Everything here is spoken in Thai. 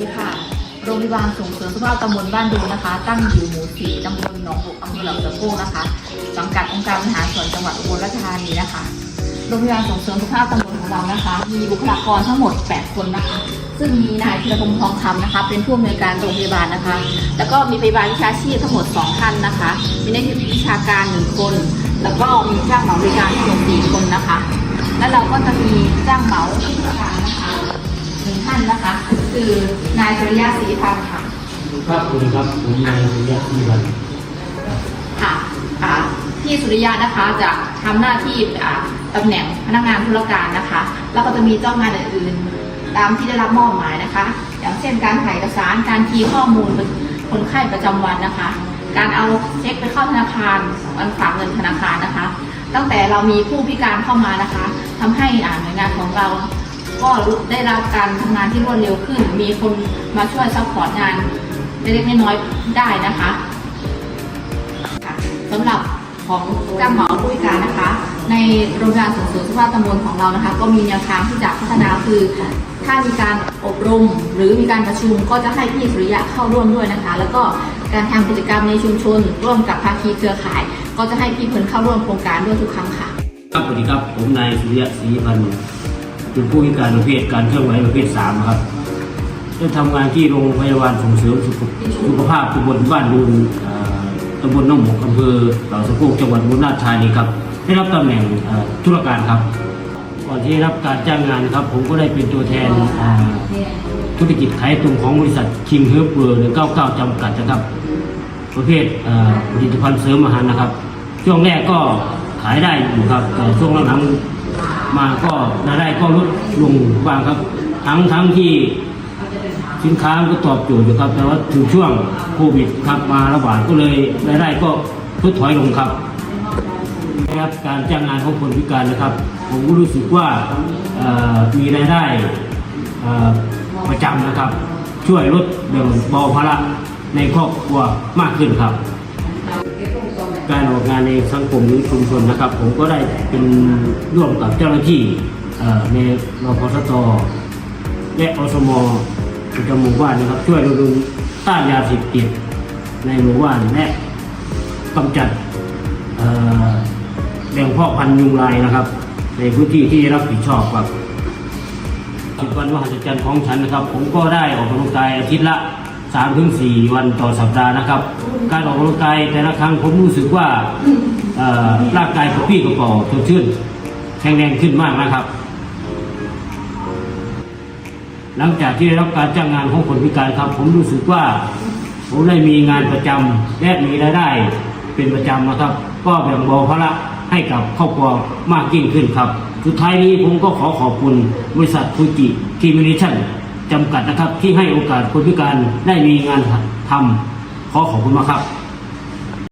สิค่ะ โรงพยาบาลส่งเสริมสุขภาพตำบลบ้านดูนะคะ ตั้งอยู่หมู่สี่ตำบลหนองบุกอำเภอหลำตะโกนะคะ สังกัดองค์การบริหารส่วนจังหวัดอุบลราชธานีนะคะ โรงพยาบาลส่งเสริมสุขภาพตำบลของเรานะคะ มีบุคลากรทั้งหมด 8 คนนะคะ ซึ่งมีนายธีรพงษ์ทองคำนะคะ เป็นผู้อำนวยการโรงพยาบาลนะคะ แล้วก็มีพยาบาลวิชาชีพทั้งหมด 2 ท่านนะคะ มีนักวิชาการ 1 คน แล้วก็มีจ้างเหมาบริการทั้งหมด4คนนะคะ แล้วเราก็จะมีจ้างเหมาผู้บริการนะคะหนึ่งท่านนะคะ คือนายสุริยะศรีพันธ์ค่ะครับสวัสดีครับผมนายสุริยะศรีวันค่ะอ่าพี่สุริยะนะคะจะทำหน้าที่อ่าตำแหน่งพนักงานธุรการนะคะ แล้วก็จะมีเจ้างานอื่นๆ ตามที่ได้รับมอบหมายนะคะ อย่างเช่นการถ่ายเอกสารการคีย์ข้อมูลคนไข้ประจำวันนะคะ การเอาเช็คไปเข้าธนาคารวันฝากเงินธนาคารนะคะ ตั้งแต่เรามีผู้พิการเข้ามานะคะทำให้อ่าหน่วยงานของเรา ก็ได้รับการทำงานที่รวดเร็วขึ้น มีคนมาช่วยซัพพอร์ตงานเล็กๆน้อยๆได้นะคะค่ะสำหรับของจ้างเหมาผู้พิการนะคะ ในโรงพยาบาลส่งเสริมสุขภาพตำบลของเรานะคะ ก็มีแนวทางที่จะพัฒนาคือ ถ้ามีการอบรมหรือมีการประชุมก็จะให้พี่สุริยะเข้าร่วมด้วยนะคะ แล้วก็การทำกิจกรรมในชุมชน ร่วมกับภาคีเครือข่าย ก็จะให้พี่เพิ่นเข้าร่วมโครงการด้วยทุกครั้งค่ะ ครับสวัสดีครับผมนายสุริยะศรีพันธ์ เป็นผู้พิการประเภทการเคลื่อนไหวประเภทสามครับได้ทำงานที่โรงพยาบาลส่งเสริมสุขภาพตำบลบ้านดูนตำบลน้องหมกอำเภอเหล่าสะโพกจังหวัดอุบลราชธานีครับได้รับตำแหน่งเอ่อธุรการครับก่อนที่ได้รับการจ้างงานครับ ผมก็ได้เป็นตัวแทนธุรกิจขายตรงของบริษัทคิงเฮิร์บเวอร์199จำกัดนะครับ ประเภทผลิตภัณฑ์เสริมอาหารนะครับ ช่วงแรกก็ขายได้อยู่ครับแต่ช่วงหลังๆ มาก็รายได้ก็ลดลงบ้างครับ ทั้งทั้งที่สินค้าก็ตอบโจทย์อยู่ครับ แต่ว่าถึงช่วงโควิดครับมาระบาดก็เลยรายได้ก็ลดถอยลงครับนะครับการจ้างงานของคนพิการนะครับ ผมก็รู้สึกว่ามีรายได้ประจำนะครับ ช่วยลดแบ่งเบาภาระในครอบครัวมากขึ้นครับ การออกงานในสังคมหรือชุมชนนะครับ ผมก็ได้เป็นร่วมกับเจ้าหน้าที่ในรพสตและอสมประจำหมู่บ้านนะครับ ช่วยรณรงค์ต้านยาเสพติดในหมู่บ้านและกำจัดแหล่งพาะพันธุ์ยุงลายนะครับ ในพื้นที่ที่รับผิดชอบครับสิบวันมหัศจรรย์ของฉันนะครับ ผมก็ได้ออกกำลังกายอาทิตย์ละ สามถึงสี่วันต่อสัปดาห์นะครับ การออกกำลังกายแต่ละครั้งผมรู้สึกว่าร่างกายกระปี้กระเป๋าสดชื่นแข็งแรงขึ้นมากนะครับ หลังจากที่ได้รับการจ้างงานของคนพิการครับ ผมรู้สึกว่าผมได้มีงานประจำและมีรายได้เป็นประจำนะครับ ก็แบ่งเบาภาระให้กับครอบครัวมากยิ่งขึ้นครับ สุดท้ายนี้ผมก็ขอขอบคุณบริษัทฟูจิทีมินิชั่น จำกัดนะครับที่ให้โอกาสคนพิการได้มีงานทำขอขอบคุณมากครับ